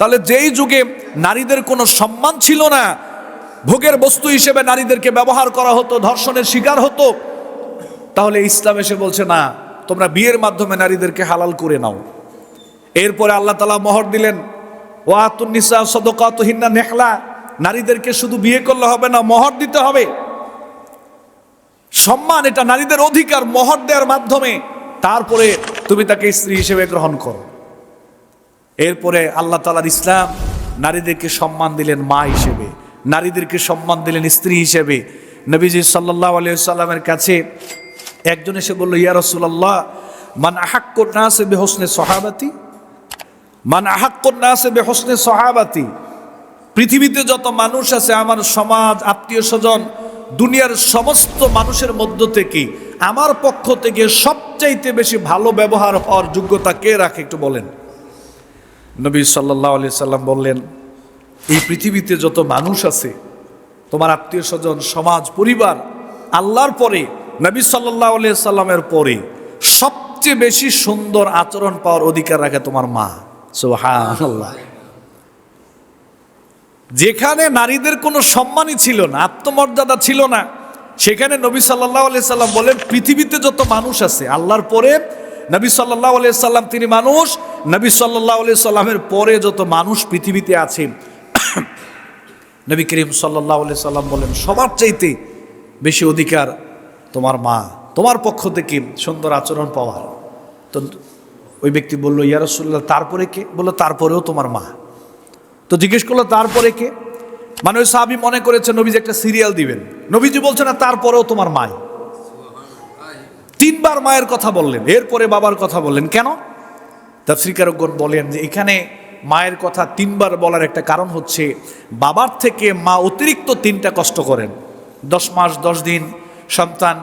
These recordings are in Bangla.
তাহলে যেই যুগে নারীদের কোনো সম্মান ছিল না, ভোগের বস্তু হিসেবে নারীদেরকে ব্যবহার করা হতো, ধর্ষণের শিকার হতো, তাহলে ইসলাম এসে বলছে, না, তোমরা বিয়ের মাধ্যমে নারীদেরকে হালাল করে নাও। এরপরে আল্লাহ তালা মোহর দিলেন ওয়াতুন্নিসা সদকাতহিন্না নেহলা, নারীদেরকে শুধু বিয়ে করলে হবে না, মহর দিতে হবে। সম্মান এটা নারীদের অধিকার, মহর দেওয়ার মাধ্যমে, তারপরে তুমি তাকে স্ত্রী হিসেবে গ্রহণ করো। এরপরে আল্লাহ তালার ইসলাম নারীদেরকে সম্মান দিলেন মা হিসেবে, নারীদেরকে সম্মান দিলেন স্ত্রী হিসেবে। নবীজি সাল্লাহ আলিয়াল্লামের কাছে একজন এসে বলল, ইয়া রসুল্লাহ মান আহাক্কর না সে বেহসনে সহাবাতি? মান আহাক্কর না সে বেহসনে সহাবাতি? পৃথিবীতে যত মানুষ আছে, আমার সমাজ, আত্মীয় স্বজন, দুনিয়ার সমস্ত মানুষের মধ্য থেকে, আমার পক্ষ থেকে সবচাইতে বেশি ভালো ব্যবহার হওয়ার যোগ্যতা কে রাখে একটু বলেন? নবী সাল্লাহ আলি সাল্লাম বললেন, এই পৃথিবীতে যত মানুষ আছে, তোমার আত্মীয় স্বজন, সমাজ, পরিবার, আল্লাহর পরে, নবী সাল্লাহ আলি সাল্লামের পরে সবচেয়ে বেশি সুন্দর আচরণ পাওয়ার অধিকার রাখে তোমার মা। সুবহানাল্লাহ। যেখানে নারীদের কোনো সম্মানই ছিল না, আত্মমর্যাদা ছিল না, সেখানে নবী সাল্লাহ আলি সাল্লাম বলেন, পৃথিবীতে যত মানুষ আছে, আল্লাহর পরে নবী সাল্লাহ সাল্লাম তিনি মানুষ। নবী সাল্লাহ সাল্লামের পরে যত মানুষ পৃথিবীতে আছে, নবী করিম সাল্লাহ সাল্লাম বলেন, সবার চাইতে বেশি অধিকার তোমার মা। তোমার পক্ষ থেকে সুন্দর আচরণ পাওয়ার। তো ওই ব্যক্তি বলল ইয়ারসুল্লাহ তারপরে কে? বলল, তারপরেও তোমার মা। তো জিজ্ঞেস করল, তারপরে কে? মানে ওই সাহাবি মনে করেছে, নবীজি একটা সিরিয়াল দিবেন। নবীজি বলছে না তারপরেও তোমার মায় তিনবার মায়ের কথা বললেন, এরপরে বাবার কথা বললেন। কেন? তা তাফসিকারজ্ঞন বলেন যে এখানে মায়ের কথা তিনবার বলার একটা কারণ হচ্ছে, বাবার থেকে মা অতিরিক্ত তিনটা কষ্ট করেন। দশ মাস, দশ দিন সন্তান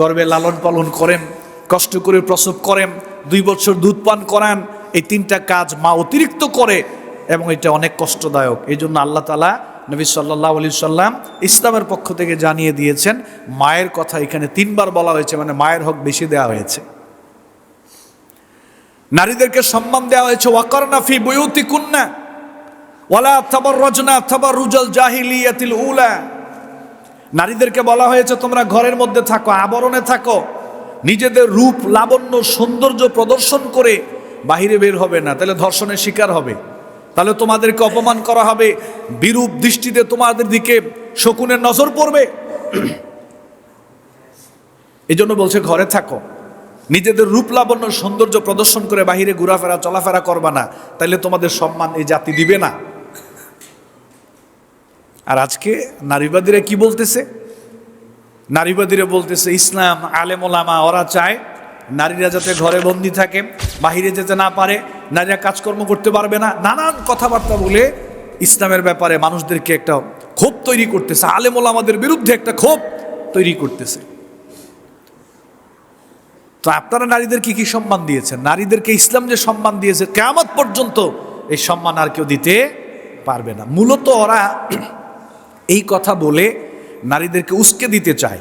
গর্বে লালন পালন করেন, কষ্ট করে প্রসব করেন, দুই বছর দুধ পান করান, এই তিনটা কাজ মা অতিরিক্ত করে এবং এটা অনেক কষ্টদায়ক। এই জন্য আল্লাহ তালা নবী সাল্লাহ আলি সাল্লাম ইসলামের পক্ষ থেকে জানিয়ে দিয়েছেন, মায়ের কথা এখানে তিনবার বলা হয়েছে মানে মায়ের হক বেশি দেওয়া হয়েছে। নারীদেরকে সম্মান দেওয়া হয়েছে, ওয়াকরনা ফি বয়ুতি কুন্না ওয়ালা থাবার রজনা থাবার রুজল জাহিলিয়াতিল উলা। নারীদেরকে বলা হয়েছে, তোমরা ঘরের মধ্যে থাকো, আবরণে থাকো, নিজেদের রূপ, লাবণ্য, সৌন্দর্য প্রদর্শন করে বাহিরে বের হবে না, তাহলে ধর্ষণের শিকার হবে। তাহলে তোমাদেরকে অপমান করা হবে। বিরূপ দৃষ্টিতে তোমাদের দিকে শকুনের নজর পড়বে। এই জন্য বলছে, ঘরে থাকো। নিজেদের রূপ লাবণ্য সৌন্দর্য প্রদর্শন করে বাহিরে ঘোরাফেরা, চলাফেরা করবা না। তাইলে তোমাদের সম্মান এই জাতি দিবে না। আর আজকে নারীবাদীরা কি বলতেছে? নারীবাদীরা বলতেছে, ইসলাম আলেমোলামা, ওরা চায় নারীরা যাতে ঘরে বন্দি থাকে, বাহিরে যেতে না পারে নারীরা কাজকর্ম করতে পারবে না। নানান কথাবার্তা বলে ইসলামের ব্যাপারে মানুষদেরকে একটা ক্ষোভ তৈরি করতেছে। আলেমোলা আমাদের বিরুদ্ধে একটা ক্ষোভ তৈরি করতেছে। তো আপনারা নারীদেরকে কি সম্মান দিয়েছেন? নারীদেরকে ইসলাম যে সম্মান দিয়েছে কেমন পর্যন্ত এই সম্মান আর কেউ দিতে পারবে না। মূলত ওরা এই কথা বলে নারীদেরকে উস্কে দিতে চায়।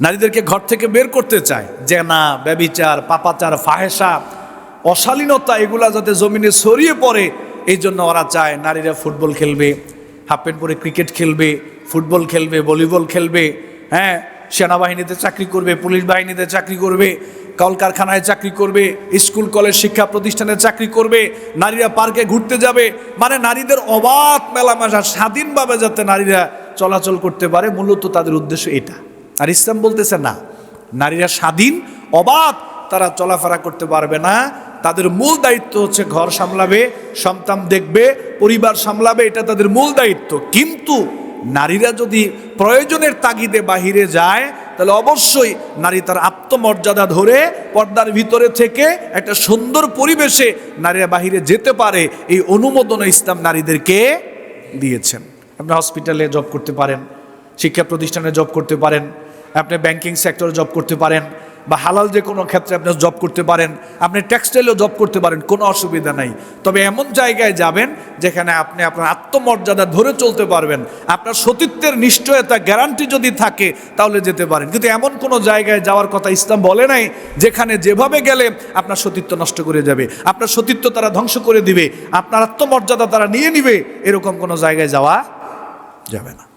নারীদেরকে ঘর থেকে বের করতে চায় জেনা ব্যবিচার পাপাচার ফাহেসা অশালীনতা এগুলা যাতে জমিনে ছড়িয়ে পড়ে, এই জন্য ওরা চায় নারীরা ফুটবল খেলবে, হাফ প্যান্ট পরে ক্রিকেট খেলবে, ফুটবল খেলবে, ভলিবল খেলবে হ্যাঁ সেনাবাহিনীতে চাকরি করবে, পুলিশ বাহিনীতে চাকরি করবে, কলকারখানায় চাকরি করবে, স্কুল, কলেজ, শিক্ষা প্রতিষ্ঠানে চাকরি করবে, নারীরা পার্কে ঘুরতে যাবে মানে নারীদের অবাধ মেলামেশা, স্বাধীনভাবে যাতে নারীরা চলাচল করতে পারে, মূলত তাদের উদ্দেশ্য এটা। আর ইসলাম বলতেছে না, নারীরা স্বাধীন, অবাধ, তারা চলাফেরা করতে পারবে না তাদের মূল দায়িত্ব হচ্ছে ঘর সামলাবে, সন্তান দেখবে, পরিবার সামলাবে, এটা তাদের মূল দায়িত্ব। কিন্তু নারীরা যদি প্রয়োজনের তাগিদে বাহিরে যায়, তাহলে অবশ্যই নারী তার আত্মমর্যাদা ধরে পর্দার ভিতরে থেকে একটা সুন্দর পরিবেশে নারীরা বাহিরে যেতে পারে। এই অনুমোদন ইসলাম নারীদেরকে দিয়েছেন। আপনি হসপিটালে জব করতে পারেন, শিক্ষা প্রতিষ্ঠানে জব করতে পারেন, আপনি ব্যাংকিং সেক্টরে জব করতে পারেন বা হালাল যে কোনো ক্ষেত্রে আপনি জব করতে পারেন, আপনি টেক্সটাইলেও জব করতে পারেন, কোনো অসুবিধা নাই। তবে এমন জায়গায় যাবেন যেখানে আপনি আপনার আত্মমর্যাদা ধরে চলতে পারবেন। আপনার সতীত্বের নিশ্চয়তা গ্যারান্টি যদি থাকে, তাহলে যেতে পারেন। কিন্তু এমন কোনো জায়গায় যাওয়ার কথা ইসলাম বলে নাই, যেখানে যেভাবে গেলে আপনার সতীত্ব নষ্ট করে যাবে। আপনার সতীত্ব তারা ধ্বংস করে দিবে। আপনার আত্মমর্যাদা তারা নিয়ে নিবে, এরকম কোনো জায়গায় যাওয়া যাবে না।